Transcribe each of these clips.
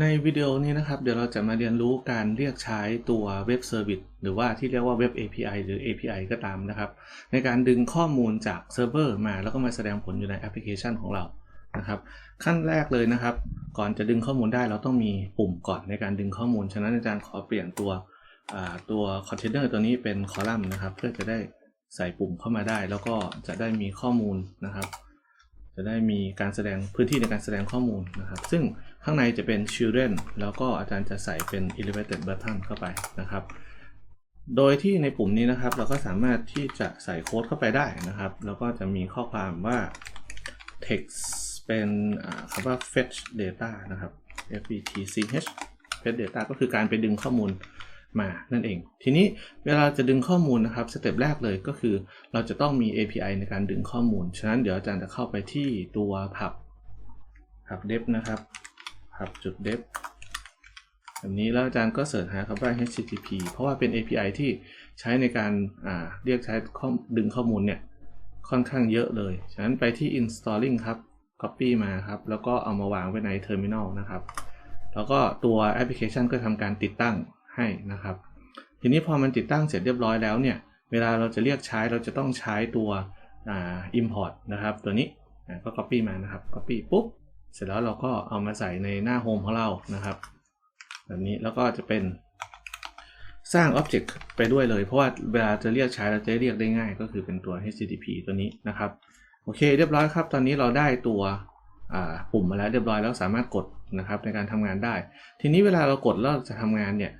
ในวิดีโอนี้นะครับ เดี๋ยวเราจะมาเรียนรู้การเรียกใช้ตัวเว็บเซอร์วิสหรือว่าที่เรียกว่าเว็บ API หรือ API ก็ตามนะครับ ในการดึงข้อมูลจากเซิร์ฟเวอร์มาแล้วก็มาแสดงผลอยู่ในแอปพลิเคชันของเรานะครับ ขั้นแรกเลยนะครับ ก่อนจะดึงข้อมูลได้เราต้องมีปุ่มก่อนในการดึงข้อมูล ฉะนั้นอาจารย์ขอเปลี่ยนตัวตัวคอนเทนเนอร์ตัวนี้เป็นคอลัมน์นะครับ เพื่อจะได้ใส่ปุ่มเข้ามาได้ แล้วก็จะได้มีข้อมูลนะครับ จะได้มีการแสดงพื้นที่ในการแสดงข้อมูลนะครับ ซึ่ง ข้างในจะเป็น children แล้วก็อาจารย์จะใส่เป็น elevated button เข้าไปนะครับ โดยที่ในปุ่มนี้นะครับ เราก็สามารถที่จะใส่โค้ดเข้าไปได้นะครับ แล้วก็จะมีข้อความว่า text เป็นคำว่า fetch data นะครับ f e t c h fetch data ก็คือการไปดึงข้อมูลมานั่นเอง ทีนี้เวลาจะดึงข้อมูลนะครับสเต็ปแรกเลยก็คือเราจะต้องมี API ในการดึงข้อมูล ฉะนั้นเดี๋ยวอาจารย์จะเข้าไปที่ตัว pub pub dev นะครับ pub จุด dev แบบนี้แล้วอาจารย์ก็เสิร์ชหาคำว่า HTTP เพราะว่าเป็น API ที่ใช้ในการเรียกใช้ดึงข้อมูลเนี่ยค่อนข้างเยอะเลย ฉะนั้นไปที่ installing ครับ copy มาครับ แล้วก็เอามาวางไว้ใน terminal นะครับ แล้วก็ตัวแอปพลิเคชันก็ทำการติดตั้งให้นะครับ ทีนี้พอมันติดตั้งเสร็จเรียบร้อยแล้วเนี่ย เวลาเราจะเรียกใช้เราจะต้องใช้ตัว import นะครับ ตัวนี้ก็ copy มานะครับ copy ปุ๊บ เสร็จแล้วเราก็เอามาใส่ในหน้าโฮมของเรานะครับ แบบนี้แล้วก็จะเป็นสร้าง Object ไปด้วยเลย เพราะว่าเวลาจะเรียกใช้เราจะเรียกได้ง่าย ก็คือเป็นตัว HTTP ตัวนี้นะครับ โอเคเรียบร้อยครับ ตอนนี้เราได้ตัวปุ่มมาแล้วเรียบร้อยแล้วสามารถกดนะครับในการทำงานได้ ทีนี้เวลาเรากดแล้วจะทำงานเนี่ย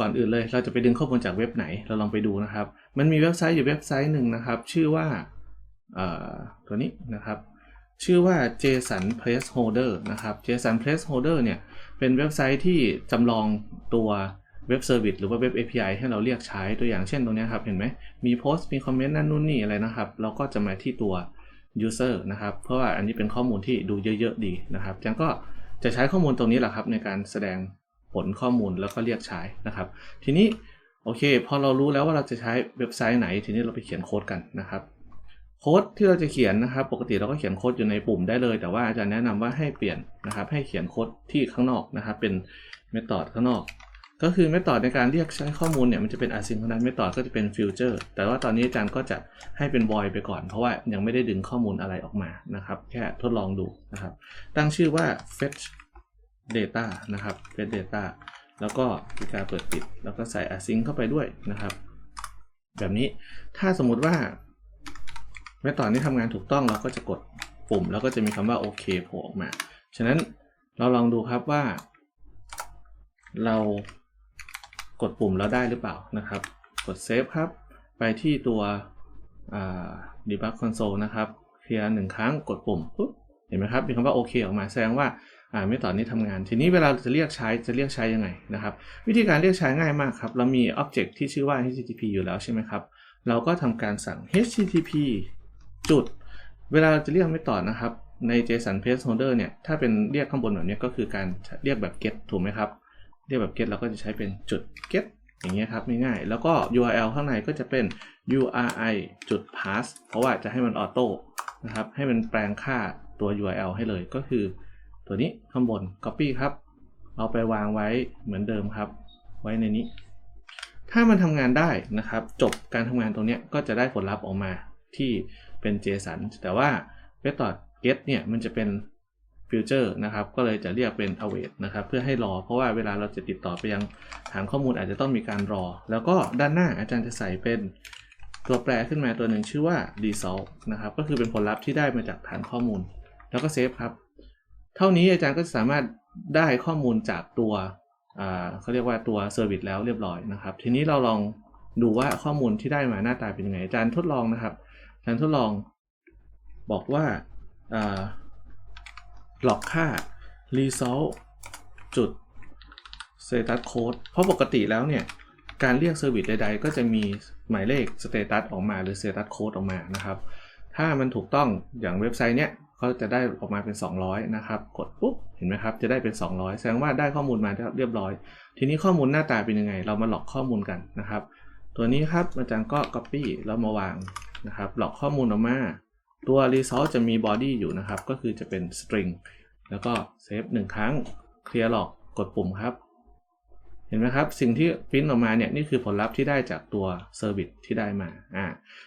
ก่อนอื่นเลยเราจะไปดึงข้อมูลจากเว็บไหนเราลองไปดูนะครับ มันมีเว็บไซต์อยู่เว็บไซต์หนึ่งนะครับ ชื่อว่าตัวนี้นะครับ ชื่อว่า JSON Placeholder นะครับ JSON Placeholder เนี่ย เป็นเว็บไซต์ที่จำลองตัวเว็บเซอร์วิสหรือว่าเว็บ API ให้เราเรียกใช้ตัวอย่างเช่นตรงนี้ครับ เห็นไหมมีโพสต์มีคอมเมนต์นั่นนู่นนี่อะไรนะครับ เราก็จะมาที่ตัว user นะครับ เพราะว่าอันนี้เป็นข้อมูลที่ดูเยอะ ๆ ดีนะครับจังก็จะใช้ข้อมูลตรงนี้แหละครับ ในการแสดงผลข้อมูลแล้วก็เรียกใช้นะครับ ทีนี้โอเค พอเรารู้แล้วว่าเราจะใช้เว็บไซต์ไหน ทีนี้เราไปเขียนโค้ดกันนะครับ โค้ดที่เราจะเขียนนะครับ ปกติเราก็เขียนโค้ดอยู่ในปุ่มได้เลย แต่ว่าอาจารย์แนะนำว่าให้เปลี่ยนนะครับ ให้เขียนโค้ดที่ข้างนอกนะครับ เป็นเมธอดข้างนอก ก็คือเมธอดในการเรียกใช้ข้อมูลเนี่ยมันจะเป็น asynchronous method ก็จะเป็น future แต่ว่าตอนนี้อาจารย์ก็จะให้เป็น void ไปก่อน เพราะว่ายังไม่ได้ดึงข้อมูลอะไรออกมานะครับ แค่ทดลองดูนะครับ ตั้งชื่อว่า fetch data นะครับ fetch data แล้วก็มีการเปิดปิด แล้วก็ใส่ async เข้าไปด้วยนะครับ แบบนี้ถ้าสมมุติว่า เมธอดนี้ทำงานถูกต้องเราก็จะกดปุ่ม แล้วก็จะมีคำว่าโอเคโผล่ออกมา ฉะนั้นเราลองดูครับว่า เรากดปุ่มแล้วได้หรือเปล่านะครับ กดเซฟครับ ไปที่ตัว debug console นะครับเคลียร์หนึ่งครั้งกดปุ่มปุ๊บเห็นไหมครับมีคำว่าโอเคออกมาแสดงว่าอ่าเมธอดนี้ทำงาน ทีนี้เวลาจะเรียกใช้จะเรียกใช้ยังไงนะครับ วิธีการเรียกใช้ง่ายมากครับ เรามี Object ที่ชื่อว่า HTTP อยู่แล้วใช่ไหมครับ เราก็ทำการสั่ง HTTP จุด เวลาจะเรียกไม่ต่อนะครับใน JSON placeholder เนี่ย ถ้าเป็นเรียกข้างบนแบบนี้ก็คือการเรียกแบบ get ถูกไหมครับ เรียกแบบ get เราก็จะใช้เป็นจุด get อย่างเงี้ยครับง่ายๆแล้วก็ URL ข้างในก็จะเป็น URI จุด pass เพราะว่าจะให้มันออโต้นะครับ ให้มันแปลงค่าตัว URL ให้เลยก็คือ ตัวนี้ข้างบน copy ครับ เอาไปวางไว้เหมือนเดิมครับ ไว้ในนี้ ถ้ามันทำงานได้นะครับ จบการทำงานตรงเนี้ยก็จะได้ผลลัพธ์ออกมาที่ เป็น JSON แต่ว่า method get เนี่ยมันจะเป็น future นะครับ ก็เลยจะเรียกเป็น await นะครับ เพื่อให้รอ เพราะว่าเวลาเราจะติดต่อไปยังฐานข้อมูลอาจจะต้องมีการรอ แล้วก็ด้านหน้าอาจารย์จะใส่เป็นตัวแปรขึ้นมาตัวหนึ่งชื่อว่า result นะครับ ก็คือเป็นผลลัพธ์ที่ได้มาจากฐานข้อมูล แล้วก็เซฟครับ เท่านี้อาจารย์ก็สามารถได้ข้อมูลจากตัวเขาเรียกว่าตัว Service แล้วเรียบร้อยนะครับ ทีนี้เราลองดูว่าข้อมูลที่ได้มาหน้าตาเป็นยังไงอาจารย์ทดลองนะครับ อารทดลองบอกว่าหลอกค่า result จุด status code เพราะปกติแล้วเนี่ย การเรียกเซอร์วิสใดๆ ก็จะมีหมายเลข status ออกมาหรือ status code ออกมานะครับ ถ้ามันถูกต้องอย่างเว็บไซต์เนี้ยก็จะได้ออกมาเป็น 200 นะครับ กดปุ๊บ เห็นไหมครับ จะได้เป็น 200 แสดงว่าได้ข้อมูลมาเรียบร้อย ทีนี้ข้อมูลหน้าตาเป็นยังไง เรามาหลอกข้อมูลกันนะครับ ตัวนี้ครับอาจารย์ก็ copy แล้วมาวาง นะครับหลอกข้อมูลออกมา ตัว result จะมี body อยู่นะครับ ก็คือจะเป็น string แล้วก็เซฟหนึ่งครั้งเคลียร์หลอกกดปุ่มครับ เห็นไหมครับ สิ่งที่ปริ้นออกมาเนี่ยนี่คือผลลัพธ์ที่ได้จากตัวเซอร์วิสที่ได้มาอ่า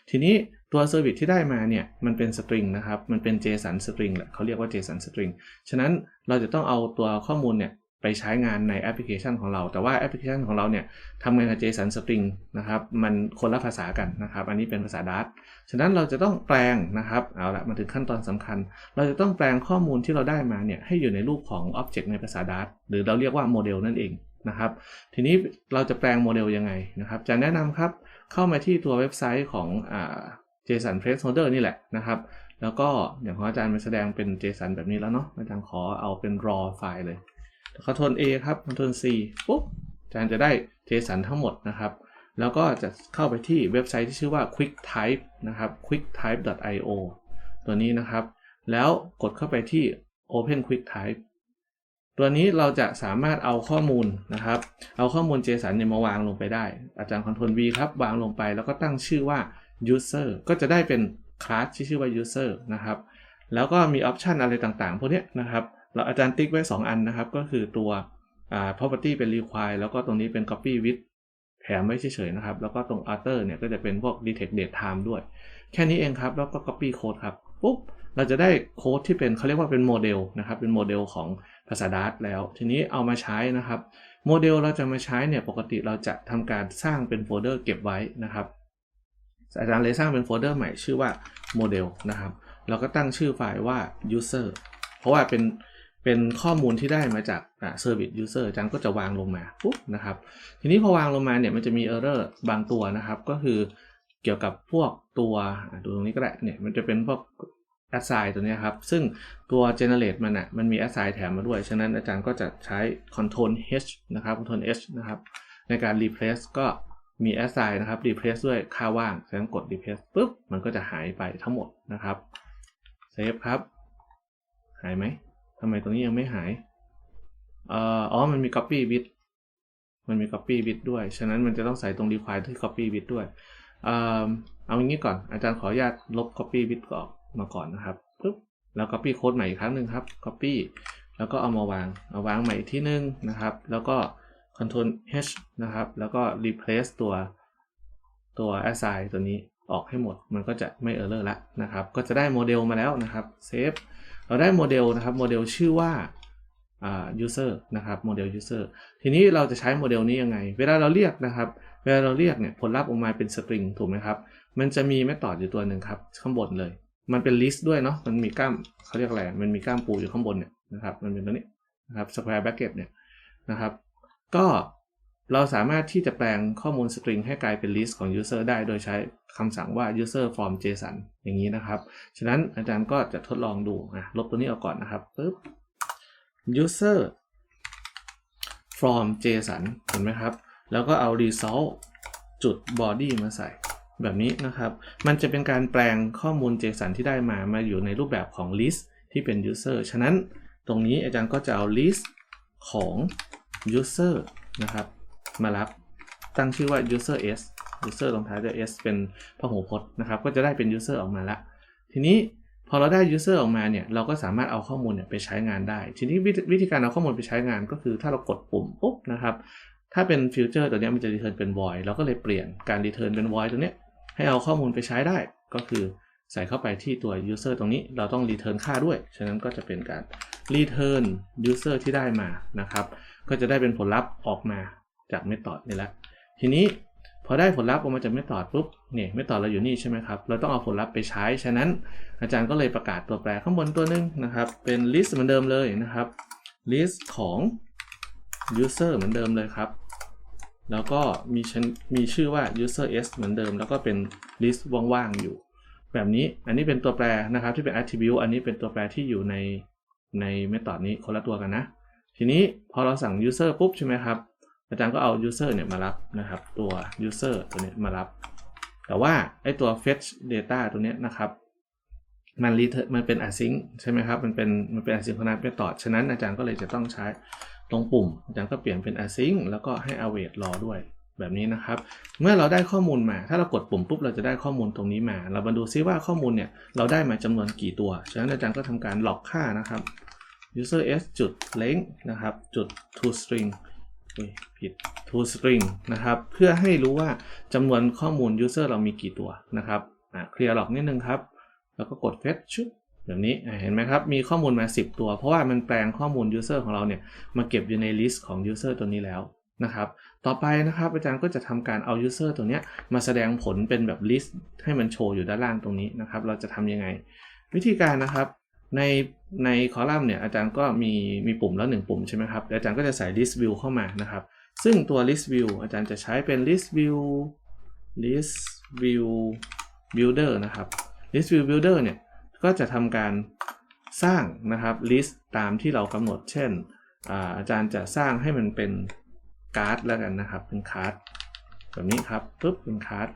ทีนี้ตัวเซอร์วิสที่ได้มาเนี่ยมันเป็นสตริงนะครับ มันเป็น JSON สตริงแหละเขาเรียกว่า JSON สตริงฉะนั้นเราจะต้องเอาตัวข้อมูลเนี่ย ไปใช้งานในแอปพลิเคชันของเรา แต่ว่าแอปพลิเคชันของเราเนี่ยทำงานกับ JSON string นะครับ มันคนละภาษากันนะครับ อันนี้เป็นภาษา Dart ฉะนั้นเราจะต้องแปลงนะครับ เอาละมาถึงขั้นตอนสำคัญ เราจะต้องแปลงข้อมูลที่เราได้มาเนี่ยให้อยู่ในรูปของ Object ในภาษา Dart หรือเราเรียกว่าโมเดลนั่นเองนะครับ ทีนี้เราจะแปลงโมเดลยังไงนะครับ จะแนะนำครับ เข้ามาที่ตัวเว็บไซต์ของอ่า JSON Placeholder นี่แหละนะครับแล้วก็อย่างของอาจารย์มาแสดงเป็น JSON แบบนี้แล้วเนาะอาจารย์ขอเอาเป็น raw ไฟล์เลย คอนโทรล A ครับคอนโทรล C ปุ๊บอาจารย์จะได้ JSON ทั้งหมดนะครับ แล้วก็จะเข้าไปที่เว็บไซต์ที่ชื่อว่า QuickType นะครับ QuickType.io ตัวนี้นะครับ แล้วกดเข้าไปที่ Open QuickType ตัวนี้เราจะสามารถเอาข้อมูลนะครับ เอาข้อมูล JSON เนี่ยมาวางลงไปได้ อาจารย์ Ctrl V ครับ วางลงไปแล้วก็ตั้งชื่อว่า User ก็จะได้เป็นคลาสที่ชื่อว่า User นะครับ แล้วก็มีออปชันอะไรต่างๆ พวกนี้นะครับ เราอาจารย์ติ๊กไว้ 2 อันนะครับ ก็คือตัวอ่า property เป็น require แล้วก็ตรงนี้เป็น copy with แถมไว้เฉยๆนะครับ แล้วก็ตรง author เนี่ยก็จะเป็นพวก detect date time ด้วย แค่นี้เองครับ แล้วก็ copy code ครับ ปุ๊บ เราจะได้โค้ดที่เป็นเขาเรียกว่าเป็นโมเดลนะครับ เป็นโมเดลของภาษา Dart แล้ว ทีนี้เอามาใช้นะครับ โมเดลเราจะมาใช้เนี่ย ปกติเราจะทำการสร้างเป็นโฟลเดอร์เก็บไว้นะครับ อาจารย์เลยสร้างเป็นโฟลเดอร์ใหม่ชื่อว่าโมเดลนะครับ เราก็ตั้งชื่อไฟล์ว่า user เพราะว่าเป็น เป็นข้อมูลที่ได้มาจากอ่า service user อาจารย์ก็จะวางลงมาปุ๊บนะครับ ทีนี้พอวางลงมาเนี่ยมันจะมี error บางตัวนะครับ ก็คือเกี่ยวกับพวกตัวดูตรงนี้ก็ได้เนี่ยมันจะเป็นพวก assign ตัวนี้ครับ ซึ่งตัว generate มันอะมันมี assign แถมมาด้วย ฉะนั้นอาจารย์ก็จะใช้ control h นะครับ control h นะครับ ในการ replace ก็มี assign นะครับ replace ด้วยค่าว่างฉะนั้นกด replace ปุ๊บ มันก็จะหายไปทั้งหมดนะครับ save ครับ หายไหม ทำไมตรงนี้ยังไม่หายอ๋อ มันมี copy bit มันมี copy bit ด้วย ฉะนั้นมันจะต้องใส่ตรง require ที่ copy bit ด้วย เอาอย่างนี้ก่อน อาจารย์ขออนุญาตลบ copy bit ก่อนมาก่อนนะครับปุ๊บ แล้ว copy code ใหม่อีกครั้งหนึ่งครับ copy แล้วก็เอามาวาง เอาวางใหม่อีกที่หนึ่งนะครับ แล้วก็ control H นะครับ แล้วก็ replace ตัวตัว assign ตัวนี้ออกให้หมด มันก็จะไม่ error ละนะครับ ก็จะได้โมเดลมาแล้วนะครับ save เราได้โมเดลนะครับโมเดลชื่อว่าอ่า user นะครับโมเดล user ทีนี้เราจะใช้โมเดลนี้ยังไง เวลาเราเรียกนะครับ เวลาเราเรียกเนี่ยผลลัพธ์ออกมาเป็น string ถูกไหมครับ มันจะมี method อยู่ตัวหนึ่งครับ ข้างบนเลย มันเป็น list ด้วยเนาะมันมีกล้ามเขาเรียกอะไรมันมีกล้ามปูอยู่ข้างบนเนี่ยนะครับมันเป็นตัวนี้นะครับ square bracket เนี่ยนะครับ ก็ เราสามารถที่จะแปลงข้อมูล string ให้กลายเป็น list ของ user ได้โดยใช้คำสั่งว่า user from json อย่างนี้นะครับ ฉะนั้นอาจารย์ก็จะทดลองดูอะลบตัวนี้ออกก่อนนะครับปึ๊บ user from json เห็นไหมครับ แล้วก็เอา result จุด body มาใส่แบบนี้นะครับ มันจะเป็นการแปลงข้อมูล JSON ที่ได้มามาอยู่ในรูปแบบของ list ที่เป็น user ฉะนั้นตรงนี้อาจารย์ก็จะเอา list ของ user นะครับ มารับตั้งชื่อว่า user s user ลงท้ายด้วย s เป็นพหูพจน์นะครับ ก็จะได้เป็น user ออกมาละทีนี้พอเราได้ user ออกมาเนี่ยเราก็สามารถเอาข้อมูลเนี่ยไปใช้งานได้ ทีนี้วิธีการเอาข้อมูลไปใช้งานก็คือถ้าเรากดปุ่มปุ๊บนะครับถ้าเป็นฟิวเจอร์ตัวเนี้ยมันจะ return เป็น void เราก็เลยเปลี่ยนการ return เป็น void ตัวเนี้ยให้เอาข้อมูลไปใช้ได้ก็คือใส่เข้าไปที่ตัว user ตรงนี้เราต้อง return ค่าด้วย ฉะนั้นก็จะเป็นการ return user ที่ได้มานะครับ ก็จะได้เป็นผลลัพธ์ออกมา จาก method นี่แหละ ทีนี้พอได้ผลลัพธ์ออกมาจาก method ปุ๊บเนี่ย method เราอยู่นี่ใช่ไหมครับ เราต้องเอาผลลัพธ์ไปใช้ ฉะนั้นอาจารย์ก็เลยประกาศตัวแปรข้างบนตัวหนึงนะครับ เป็น list เหมือนเดิมเลยนะครับ list ของ user เหมือนเดิมเลยครับ แล้วก็มีชนมีชื่อว่า user s เหมือนเดิม แล้วก็เป็น list ว่างๆอยู่ แบบนี้อันนี้เป็นตัวแปรนะครับที่เป็น attribute อันนี้เป็นตัวแปรที่อยู่ในใน method นี้คนละตัวกันนะ ทีนี้พอเราสั่ง user ปุ๊บใช่ไหมครับ อาจารย์ก็เอา user เนี่ยมารับนะครับ ตัว user ตัวนี้มารับ แต่ว่าไอตัว fetch data ตัวนี้นะครับ มัน return มันเป็น async ใช่ไหมครับ มันเป็นมันเป็น asynchronous method ฉะนั้นอาจารย์ก็เลยจะต้องใช้ตรงปุ่ม อาจารย์ก็เปลี่ยนเป็น async แล้วก็ให้ await รอด้วยแบบนี้นะครับ เมื่อเราได้ข้อมูลมา ถ้าเรากดปุ่มปุ๊บเราจะได้ข้อมูลตรงนี้มา เรามาดูซิว่าข้อมูลเนี่ยเราได้มาจำนวนกี่ตัว ฉะนั้นอาจารย์ก็ทำการหลอกค่านะครับ user s จุด length นะครับจุด to string ผิด to string นะครับ เพื่อให้รู้ว่าจำนวนข้อมูล user เรามีกี่ตัวนะครับอะเคลียร์หลอกนิดนึงครับ แล้วก็กด fetch ชุดแบบนี้เห็นไหมครับ มีข้อมูลมา 10 ตัว เพราะว่ามันแปลงข้อมูล user ของเราเนี่ย มาเก็บอยู่ใน list ของ user ตัวนี้แล้วนะครับ ต่อไปนะครับ อาจารย์ก็จะทำการเอา user ตัวเนี้ยมาแสดงผลเป็นแบบ list ให้มันโชว์อยู่ด้านล่างตรงนี้นะครับ เราจะทำยังไง วิธีการนะครับ ในในคอลัมน์เนี่ยอาจารย์ก็มีมีปุ่มแล้วหนึ่งปุ่มใช่ไหมครับอาจารย์ก็จะใส่ list view เข้ามานะครับ ซึ่งตัว list view อาจารย์จะใช้เป็น list view list view builder นะครับ list view builder เนี่ยก็จะทำการสร้างนะครับ list ตามที่เรากำหนด เช่น อาอาจารย์จะสร้างให้มันเป็นการ์ดแล้วกันนะครับ เป็นการ์ดแบบนี้ครับปุ๊บเป็นการ์ด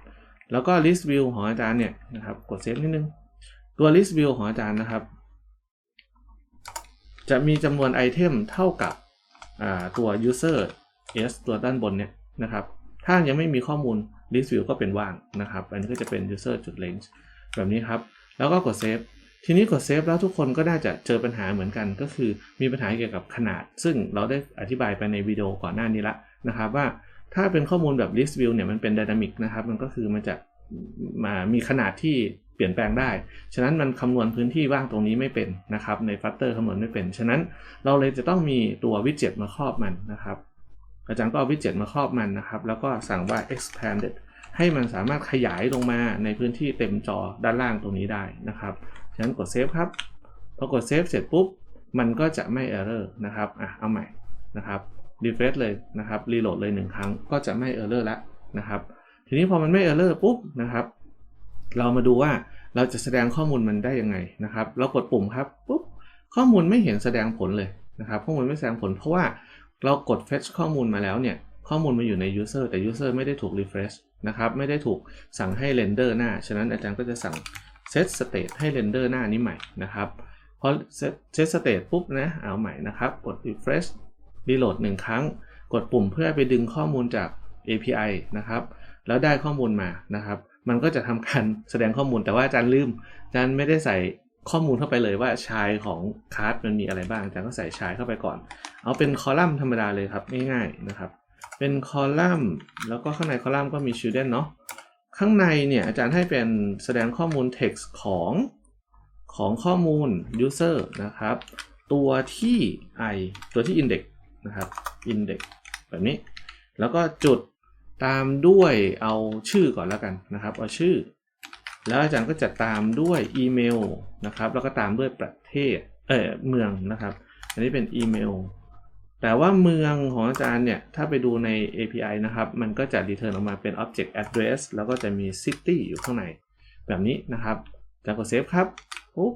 แล้วก็ list view ของอาจารย์เนี่ยนะครับกดเซฟนิดนึงตัว list view ของอาจารย์นะครับ จะมีจำนวนไอเทมเท่ากับตัว user s ตัวด้านบนเนี่ยนะครับ ถ้ายังไม่มีข้อมูล list view ก็เป็นว่างนะครับ อันนี้ก็จะเป็น user จุด length แบบนี้ครับ แล้วก็กดเซฟทีนี้กดเซฟแล้วทุกคนก็น่าจะเจอปัญหาเหมือนกัน ก็คือมีปัญหาเกี่ยวกับขนาด ซึ่งเราได้อธิบายไปในวิดีโอก่อนหน้านี้ละนะครับว่าถ้าเป็นข้อมูลแบบ list view เนี่ยมันเป็น dynamic นะครับ มันก็คือมันจะมามีขนาดที่ เปลี่ยนแปลงได้ ฉะนั้นมันคำนวณพื้นที่ว่างตรงนี้ไม่เป็นนะครับใน Flutter คำนวณไม่เป็น ฉะนั้นเราเลยจะต้องมีตัววิดเจ็ตมาครอบมันนะครับอาจารย์ก็เอาวิดเจ็ตมาครอบมันนะครับ แล้วก็สั่งว่า expanded ให้มันสามารถขยายลงมาในพื้นที่เต็มจอด้านล่างตรงนี้ได้นะครับ ฉะนั้นกดเซฟครับพอกดเซฟเสร็จปุ๊บ มันก็จะไม่ error นะครับอะเอาใหม่นะครับ refresh เลยนะครับ reload เลยหนึ่งครั้งก็จะไม่ error แล้วนะครับ ทีนี้พอมันไม่ error ปุ๊บนะครับ เรามาดูว่าเราจะแสดงข้อมูลมันได้ยังไงนะครับ เรากดปุ่มครับปุ๊บข้อมูลไม่เห็นแสดงผลเลยนะครับ ข้อมูลไม่แสดงผลเพราะว่าเรากด fetch ข้อมูลมาแล้วเนี่ย ข้อมูลมาอยู่ใน user แต่ user ไม่ได้ถูก refresh นะครับ ไม่ได้ถูกสั่งให้ render หน้า ฉะนั้นอาจารย์ก็จะสั่ง set state ให้ render หน้านี้ใหม่นะครับพอ set state ปุ๊บนะเอาใหม่นะครับ กด refresh reload หนึ่งครั้ง กดปุ่มเพื่อไปดึงข้อมูลจาก API นะครับ แล้วได้ข้อมูลมานะครับ มันก็จะทำการแสดงข้อมูลแต่ว่าอาจารย์ลืมอาจารย์ไม่ได้ใส่ข้อมูลเข้าไปเลยว่าชายของคาร์ดมันมีอะไรบ้างอาจารย์ก็ใส่ชายเข้าไปก่อน เอาเป็นคอลัมน์ธรรมดาเลยครับง่ายๆนะครับ เป็นคอลัมน์ แล้วก็ข้างในคอลัมน์ก็มี children เนาะข้างในเนี่ยอาจารย์ให้เป็นแสดงข้อมูล text ของของข้อมูล user นะครับ ตัวที่ i ตัวที่ index นะครับ index แบบนี้ แล้วก็จุด ตามด้วยเอาชื่อก่อนแล้วกันนะครับ เอาชื่อ แล้วอาจารย์ก็จะตามด้วยอีเมลนะครับ แล้วก็ตามด้วยประเทศเออเมืองนะครับ อันนี้เป็นอีเมลแต่ว่าเมืองของอาจารย์เนี่ย ถ้าไปดูใน API นะครับ มันก็จะ return ออกมาเป็น object address แล้วก็จะมี city อยู่ข้างใน แบบนี้นะครับจากกด save ครับปุ๊บ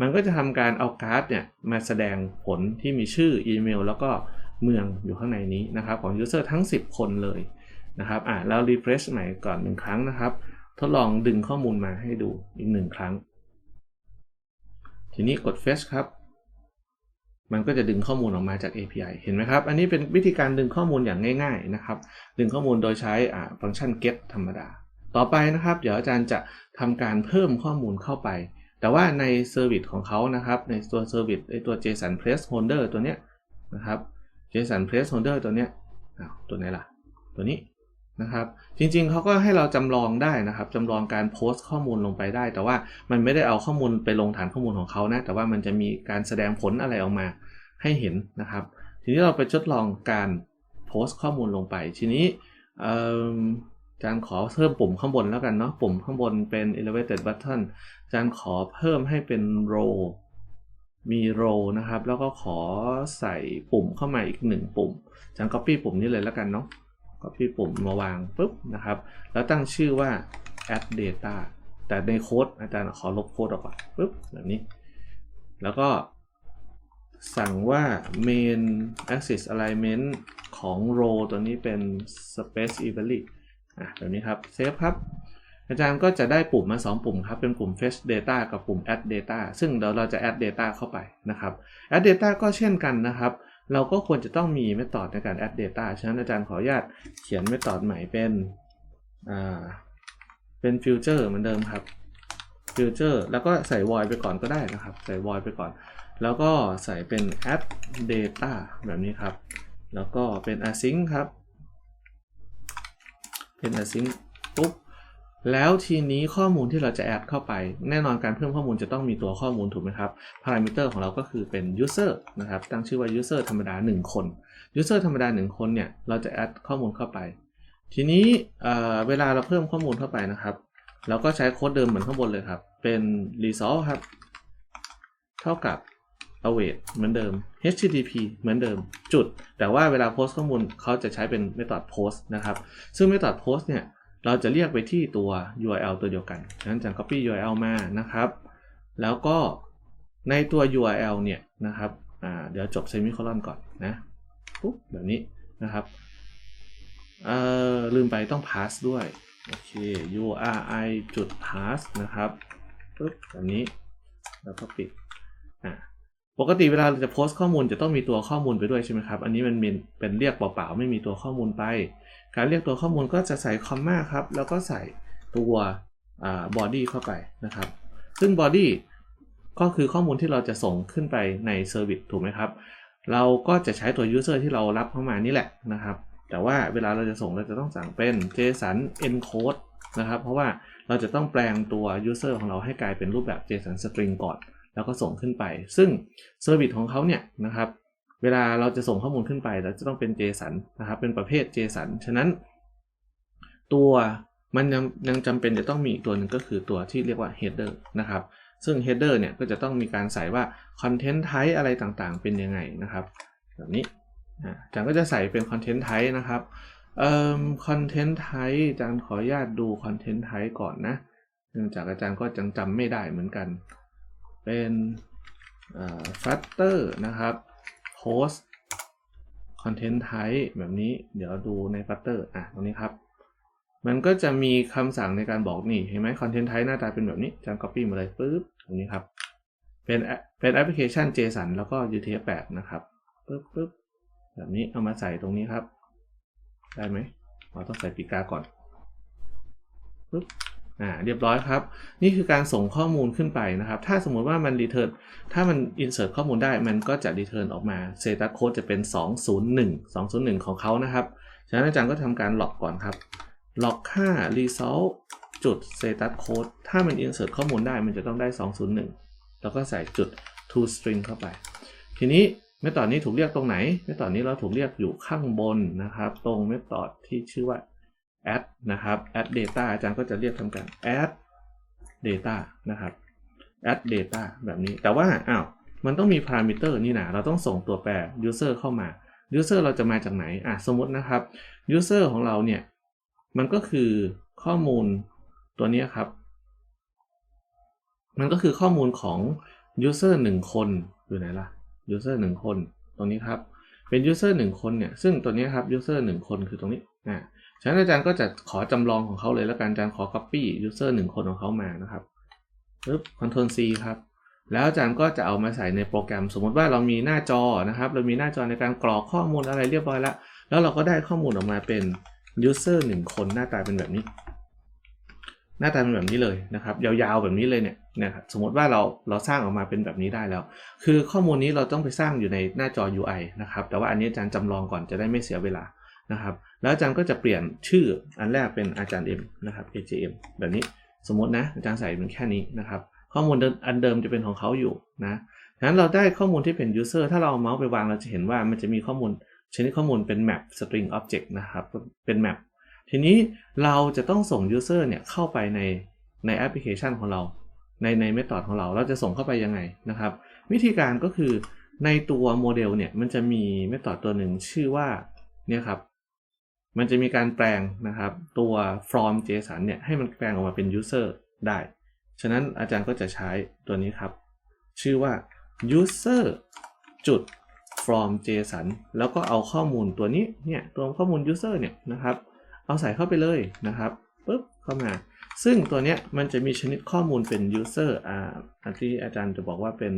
มันก็จะทำการเอาการ์ดเนี่ย มาแสดงผลที่มีชื่ออีเมล แล้วก็เมืองอยู่ข้างในนี้นะครับ ของ user ทั้ง 10 คนเลย นะครับอะแล้ว refresh ใหม่ก่อนหนึ่งครั้งนะครับ ทดลองดึงข้อมูลมาให้ดูอีกหนึ่งครั้ง ทีนี้กด fetch ครับ มันก็จะดึงข้อมูลออกมาจาก API เห็นไหมครับ อันนี้เป็นวิธีการดึงข้อมูลอย่างง่าย ๆนะครับ ดึงข้อมูลโดยใช้อ่าฟังก์ชัน get ธรรมดา ต่อไปนะครับ เดี๋ยวอาจารย์จะทำการเพิ่มข้อมูลเข้าไป แต่ว่าในเซอร์วิสของเขานะครับ ในตัวเซอร์วิสไอตัว JSON placeholder ตัวเนี้ยนะครับ JSON placeholder ตัวเนี้ยอ้าวตัวไหนล่ะ ตัวนี้ นะครับ จริงๆเขาก็ให้เราจำลองได้นะครับจำลองการโพสต์ข้อมูลลงไปได้ แต่ว่ามันไม่ได้เอาข้อมูลไปลงฐานข้อมูลของเขานะ แต่ว่ามันจะมีการแสดงผลอะไรออกมาให้เห็นนะครับ ทีนี้เราไปทดลองการโพสต์ข้อมูลลงไป ทีนี้อาจารย์ขอเพิ่มปุ่มข้างบนแล้วกันเนาะปุ่มข้างบนเป็น elevated button อาจารย์ขอเพิ่มให้เป็น row มี row นะครับ แล้วก็ขอใส่ปุ่มเข้ามาอีกหนึ่งปุ่มอาจารย์ copy ปุ่มนี้เลยแล้วกันเนาะ copy ปุ่มมาวางปุ๊บนะครับ แล้วตั้งชื่อว่า add data แต่ในโค้ดอาจารย์ขอลบโค้ดออกก่อนปุ๊บแบบนี้ แล้วก็สั่งว่า main axis alignment ของ row ตัวนี้เป็น space evenly อะแบบนี้ครับเซฟครับ อาจารย์ก็จะได้ปุ่มมา 2 ปุ่มครับ เป็นปุ่ม fetch data กับปุ่ม add data ซึ่งเดี๋ยวเราจะ add data เข้าไปนะครับ add data ก็เช่นกันนะครับ เราก็ควรจะต้องมีเมธอดในการ add data ฉะนั้นอาจารย์ขออนุญาตเขียนเมธอดใหม่เป็นอ่าเป็น future เหมือนเดิมครับ future แล้วก็ใส่ void ไปก่อนก็ได้นะครับ ใส่ void ไปก่อน แล้วก็ใส่เป็น add data แบบนี้ครับ แล้วก็เป็น async ครับ เป็น async ปุ๊บ แล้วทีนี้ข้อมูลที่เราจะ add เข้าไป แน่นอนการเพิ่มข้อมูลจะต้องมีตัวข้อมูลถูกไหมครับ parameter ของเราก็คือเป็น user นะครับ ตั้งชื่อว่า user ธรรมดา 1 คน user ธรรมดา 1 คนเนี่ย เราจะ add ข้อมูลเข้าไป ทีนี้เเวลาเราเพิ่มข้อมูลเข้าไปนะครับ เราก็ใช้โค้ดเดิมเหมือนข้างบนเลยครับ เป็น result ครับ เท่ากับ await เหมือนเดิม http เหมือนเดิม จุด แต่ว่าเวลาโพสต์ข้อมูลเขาจะใช้เป็น method post นะครับ ซึ่ง method post เนี่ย เราจะเรียกไปที่ตัว URL ตัวเดียวกันฉะนั้นจะ copy URL มานะครับ แล้วก็ในตัว URL เนี่ยนะครับเดี๋ยวจบ semicolon ก่อนนะปุ๊บแบบนี้นะครับเอ่อลืมไปต้อง pass ด้วย โอเค URI จุด pass นะครับปุ๊บแบบนี้ แล้วก็ปิดอ่าปกติเวลาเราจะโพสต์ข้อมูลจะต้องมีตัวข้อมูลไปด้วยใช่ไหมครับ อันนี้มันเป็นเรียกเปล่าๆ ไม่มีตัวข้อมูลไป การเรียกตัวข้อมูลก็จะใส่คอมมาครับ แล้วก็ใส่ตัวบอ่า body เข้าไปนะครับ ซึ่ง body ก็คือข้อมูลที่เราจะส่งขึ้นไปใน service ถูกไหมครับ เราก็จะใช้ตัว user ที่เรารับเข้ามานี่แหละนะครับ แต่ว่าเวลาเราจะส่งเราจะต้องสั่งเป็น JSON encode นะครับ เพราะว่าเราจะต้องแปลงตัว user ของเราให้กลายเป็นรูปแบบ JSON string ก่อน แล้วก็ส่งขึ้นไป ซึ่ง Service ของเขาเนี่ยนะครับ เวลาเราจะส่งข้อมูลขึ้นไปเราจะต้องเป็น JSON นะครับ เป็นประเภท JSON ฉะนั้น ตัวมันยังยังจำเป็นจะต้องมีอีกตัวหนึ่งก็คือตัวที่เรียกว่า header นะครับ ซึ่ง header เนี่ยก็จะต้องมีการใส่ว่า content type อะไรต่างๆ เป็นยังไงนะครับแบบนี้อาจารย์ก็จะใส่เป็น content type นะครับเอ่อ content type อาจารย์ขออนุญาตดู content type ก่อนนะเนื่องจากอาจารย์ก็จังจำไม่ได้เหมือนกัน เป็นเอ่อ flutter นะครับ post content type แบบนี้เดี๋ยวดูใน flutter อะตรงนี้ครับ มันก็จะมีคำสั่งในการบอกนี่เห็นไหม content type หน้าตาเป็นแบบนี้จารย์ copy มาเลยปึ๊บตรงนี้ครับ เป็นแอเป็นแอปพลิเคชัน JSON แล้วก็ UTF-8 นะครับปึ๊บปึ๊บแบบนี้เอามาใส่ตรงนี้ครับ ได้ไหมเราต้องใส่ปีกกาก่อนปึ๊บ อ่าเรียบร้อยครับ นี่คือการส่งข้อมูลขึ้นไปนะครับ ถ้าสมมุติว่ามัน return ถ้ามัน insert ข้อมูลได้มันก็จะ return ออกมา status code จะเป็น 201 201 ของเขานะครับ ฉะนั้นอาจารย์ก็ทำการล็อกก่อนครับล็อกค่า result จุด status code ถ้ามัน insert ข้อมูลได้มันจะต้องได้ 201 แล้วก็ใส่จุด to string เข้าไป ทีนี้เมธอดนี้ถูกเรียกตรงไหนเมธอดนี้เราถูกเรียกอยู่ข้างบนนะครับ ตรงเมธอดที่ชื่อว่า add นะครับ add data อาจารย์ก็จะเรียกทำการ add data นะครับ add data แบบนี้ แต่ว่าอ้าวมันต้องมี parameter นี่นะเราต้องส่งตัวแปร user เข้ามา user เราจะมาจากไหนอะสมมตินะครับ user ของเราเนี่ย มันก็คือข้อมูลตัวนี้ครับ มันก็คือข้อมูลของ user 1 คนอยู่ไหนล่ะ user 1 คน ตรงนี้ครับ เป็น user 1 คนเนี่ย ซึ่งตัวนี้ครับ user 1 คนคือตรงนี้อ่า ฉะนั้นอาจารย์ก็จะขอจำลองของเขาเลยแล้วกันอาจารย์ขอ copy user 1คนของเขามานะครับปึ๊บ Ctrl C ครับ แล้วอาจารย์ก็จะเอามาใส่ในโปรแกรม สมมติว่าเรามีหน้าจอนะครับ เรามีหน้าจอในการกรอกข้อมูลอะไรเรียบร้อยแล้ว แล้วเราก็ได้ข้อมูลออกมาเป็น user 1คนหน้าตาเป็นแบบนี้ หน้าตาเป็นแบบนี้เลยนะครับ ยาวๆแบบนี้เลยเนี่ยนะครับสมมติว่าเราเราสร้างออกมาเป็นแบบนี้ได้แล้ว คือข้อมูลนี้เราต้องไปสร้างอยู่ในหน้าจอ UI นะครับ แต่ว่าอันนี้อาจารย์จำลองก่อนจะได้ไม่เสียเวลา นะครับแล้วอาจารย์ก็จะเปลี่ยนชื่ออันแรกเป็นอาจารย์ M นะครับ AJM แบบนี้สมมตินะอาจารย์ใส่เป็นแค่นี้นะครับข้อมูลอันเดิมจะเป็นของเขาอยู่นะฉะนั้นเราได้ข้อมูลที่เป็น user ถ้าเราเอาเมาส์ไปวางเราจะเห็นว่ามันจะมีข้อมูลชนิดข้อมูลเป็น map string object นะครับเป็น map ทีนี้เราจะต้องส่ง user เนี่ยเข้าไปในในแอปพลิเคชันของเรา ในในเมธอดของเราเราจะส่งเข้าไปยังไงนะครับวิธีการก็คือในตัวโมเดลเนี่ยมันจะมีเมธอดตัวหนึ่งชื่อว่าเนี่ยครับ มันจะมีการแปลงนะครับตัว from JSON เนี่ยให้มันแปลงออกมาเป็น user ได้ ฉะนั้นอาจารย์ก็จะใช้ตัวนี้ครับ ชื่อว่า user จุด from JSON แล้วก็เอาข้อมูลตัวนี้เนี่ยตัวข้อมูล user เนี่ยนะครับ เอาใส่เข้าไปเลยนะครับปุ๊บเข้ามา ซึ่งตัวเนี้ยมันจะมีชนิดข้อมูลเป็น user อ่าอันที่อาจารย์จะบอกว่าเป็น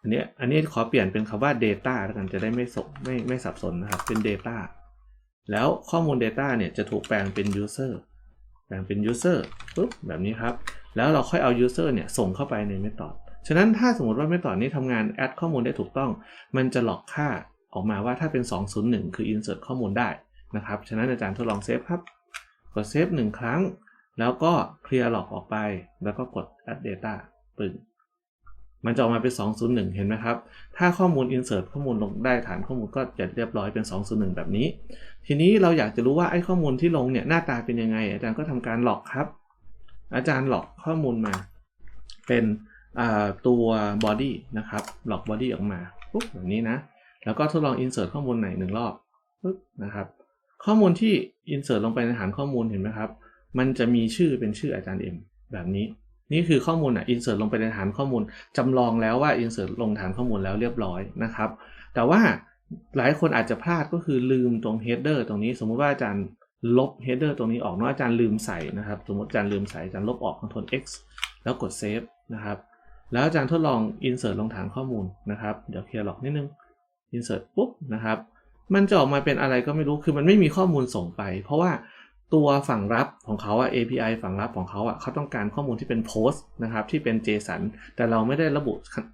อันนี้อันนี้ขอเปลี่ยนเป็นคำว่า data แล้วกันจะได้ไม่สกไม่ไม่สับสนนะครับเป็น data แล้วข้อมูล data เนี่ยจะถูกแปลงเป็น user แปลงเป็น user ปุ๊บแบบนี้ครับ แล้วเราค่อยเอา user เนี่ยส่งเข้าไปใน method ฉะนั้นถ้าสมมติว่าไม่ต่อนี้ทำงานแอดข้อมูลได้ถูกต้อง มันจะหลอกค่าออกมาว่าถ้าเป็น 201 คือ insert ข้อมูลได้นะครับ ฉะนั้นอาจารย์ทดลองเซฟครับ กดเซฟหนึ่งครั้ง แล้วก็เคลียร์หลอกออกไป แล้วก็กด add data ปึ่ง มันจะออกมาเป็น 201 เห็นไหมครับ ถ้าข้อมูล insert ข้อมูลลงได้ฐานข้อมูลก็จะเรียบร้อยเป็น 201 แบบนี้ ทีนี้เราอยากจะรู้ว่าไอ้ข้อมูลที่ลงเนี่ยหน้าตาเป็นยังไง อาจารย์ก็ทำการหลอกครับ อาจารย์หลอกข้อมูลมา เป็นตัว body นะครับ หลอก body ออกมาปุ๊บแบบนี้นะ แล้วก็ทดลอง insert ข้อมูลไหนหนึ่งรอบปุ๊บนะครับ ข้อมูลที่ insert ลงไปในฐานข้อมูลเห็นไหมครับ มันจะมีชื่อเป็นชื่ออาจารย์เอ็มแบบนี้ นี่คือข้อมูลอะ insert ลงไปในฐานข้อมูลจำลองแล้วว่า insert ลงฐานข้อมูลแล้วเรียบร้อยนะครับ แต่ว่าหลายคนอาจจะพลาดก็คือลืมตรง header ตรงนี้ สมมุติว่าอาจารย์ลบ header ตรงนี้ออกเนาะอาจารย์ลืมใส่นะครับ สมมติอาจารย์ลืมใส่อาจารย์ลบออก Ctrl X แล้วกด save นะครับ แล้วอาจารย์ทดลอง insert ลงฐานข้อมูลนะครับ เดี๋ยวเคลียร์หลอกนิดนึง insert ปุ๊บนะครับ มันจะออกมาเป็นอะไรก็ไม่รู้ คือมันไม่มีข้อมูลส่งไป เพราะว่า ตัวฝั่งรับของเขาอะ API ฝั่งรับของเขาอะเขาต้องการข้อมูลที่เป็น post นะครับที่เป็น JSON แต่เราไม่ได้ระบุ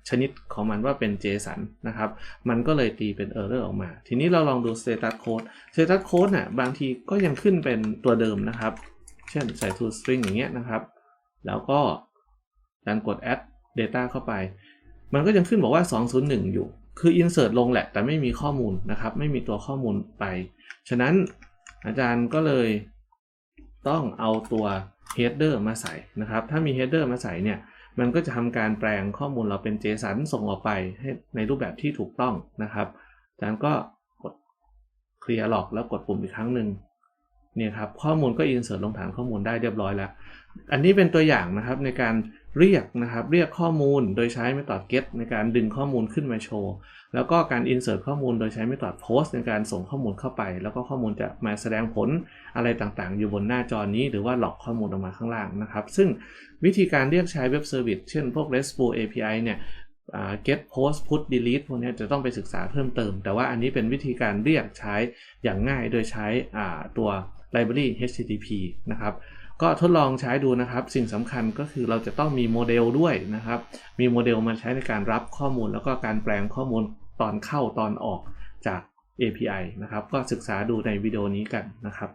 ชนิดของมันว่าเป็น JSON นะครับ มันก็เลยตีเป็น error ออกมา ทีนี้เราลองดู status code status code น่ะบางทีก็ยังขึ้นเป็นตัวเดิมนะครับ เช่นใส่ to string อย่างเงี้ยนะครับ แล้วก็การกด add data เข้าไป มันก็ยังขึ้นบอกว่า 201 อยู่ คือ insert ลงแหละ แต่ไม่มีข้อมูลนะครับ ไม่มีตัวข้อมูลไป ฉะนั้นอาจารย์ก็เลย ต้องเอาตัว header มาใส่นะครับ ถ้ามี header มาใส่เนี่ย มันก็จะทำการแปลงข้อมูลเราเป็น JSON ส่งออกไปให้ในรูปแบบที่ถูกต้องนะครับอาจารย์ก็กด clear log แล้วกดปุ่มอีกครั้งหนึ่งเนี่ยครับข้อมูลก็ insert ลงฐานข้อมูลได้เรียบร้อยแล้ว อันนี้เป็นตัวอย่างนะครับในการ เรียกนะครับเรียกข้อมูลโดยใช้ method get ในการดึงข้อมูลขึ้นมาโชว์ แล้วก็การ insert ข้อมูลโดยใช้ method post ในการส่งข้อมูลเข้าไป แล้วก็ข้อมูลจะมาแสดงผลอะไรต่างๆ อยู่บนหน้าจอนี้ หรือว่าหลอกข้อมูลออกมาข้างล่างนะครับ ซึ่งวิธีการเรียกใช้ web service เช่นพวก RESTful API เนี่ย get post put delete พวกนี้จะต้องไปศึกษาเพิ่มเติม แต่ว่าอันนี้เป็นวิธีการเรียกใช้อย่างง่ายโดยใช้ตัว library HTTP นะครับ ก็ทดลองใช้ดูนะครับ สิ่งสำคัญก็คือเราจะต้องมีโมเดลด้วยนะครับ มีโมเดลมาใช้ในการรับข้อมูล แล้วก็การแปลงข้อมูลตอนเข้าตอนออกจาก API นะครับ ก็ศึกษาดูในวิดีโอนี้กันนะครับ